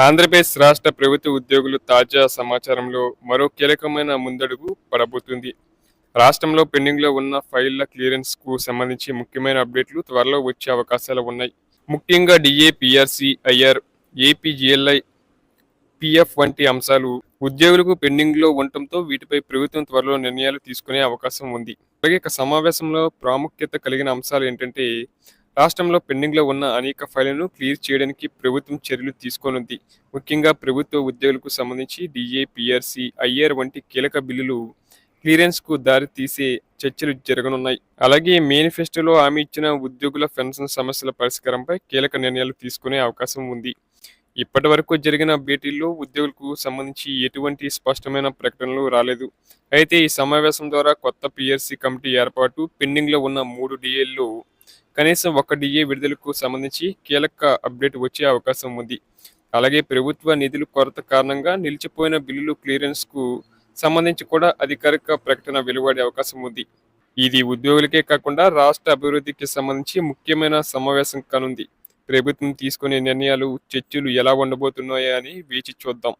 ఆంధ్రప్రదేశ్ రాష్ట్ర ప్రభుత్వ ఉద్యోగులు తాజా సమాచారంలో మరో కీలకమైన ముందడుగు పడబోతుంది. రాష్ట్రంలో పెండింగ్లో ఉన్న ఫైళ్ళ క్లియరెన్స్కు సంబంధించి ముఖ్యమైన అప్డేట్లు త్వరలో వచ్చే అవకాశాలు ఉన్నాయి. ముఖ్యంగా DA PRC IR APGLI PF వంటి అంశాలు ఉద్యోగులకు పెండింగ్లో ఉండటంతో వీటిపై ప్రభుత్వం త్వరలో నిర్ణయాలు తీసుకునే అవకాశం ఉంది. అలాగే ఇక సమావేశంలో ప్రాముఖ్యత కలిగిన అంశాలు ఏంటంటే రాష్ట్రంలో పెండింగ్లో ఉన్న అనేక ఫైళ్ళను క్లియర్ చేయడానికి ప్రభుత్వం చర్యలు తీసుకోనుంది. ముఖ్యంగా ప్రభుత్వ ఉద్యోగులకు సంబంధించి డిఏ పిఆర్సి ఐఆర్ వంటి కీలక బిల్లులు క్లియరెన్స్కు దారి తీసే చర్చలు జరగనున్నాయి. అలాగే మేనిఫెస్టోలో హామీ ఇచ్చిన ఉద్యోగుల పెన్షన్ సమస్యల పరిష్కారంపై కీలక నిర్ణయాలు తీసుకునే అవకాశం ఉంది. ఇప్పటి వరకు జరిగిన భేటీల్లో ఉద్యోగులకు సంబంధించి ఎటువంటి స్పష్టమైన ప్రకటనలు రాలేదు. అయితే ఈ సమావేశం ద్వారా కొత్త పిఆర్సీ కమిటీ ఏర్పాటు పెండింగ్లో ఉన్న మూడు డిఏల్లో కనీసం ఒక డిఏ విడుదలకు సంబంధించి కీలక అప్డేట్ వచ్చే అవకాశం ఉంది. అలాగే ప్రభుత్వ నిధుల కొరత కారణంగా నిలిచిపోయిన బిల్లులు క్లియరెన్స్కు సంబంధించి కూడా అధికారిక ప్రకటన వెలువడే అవకాశం ఉంది. ఇది ఉద్యోగులకే కాకుండా రాష్ట్ర అభివృద్ధికి సంబంధించి ముఖ్యమైన సమావేశం కానుంది. ప్రభుత్వం తీసుకునే నిర్ణయాలు చర్చలు ఎలా ఉండబోతున్నాయో అని వేచి చూద్దాం.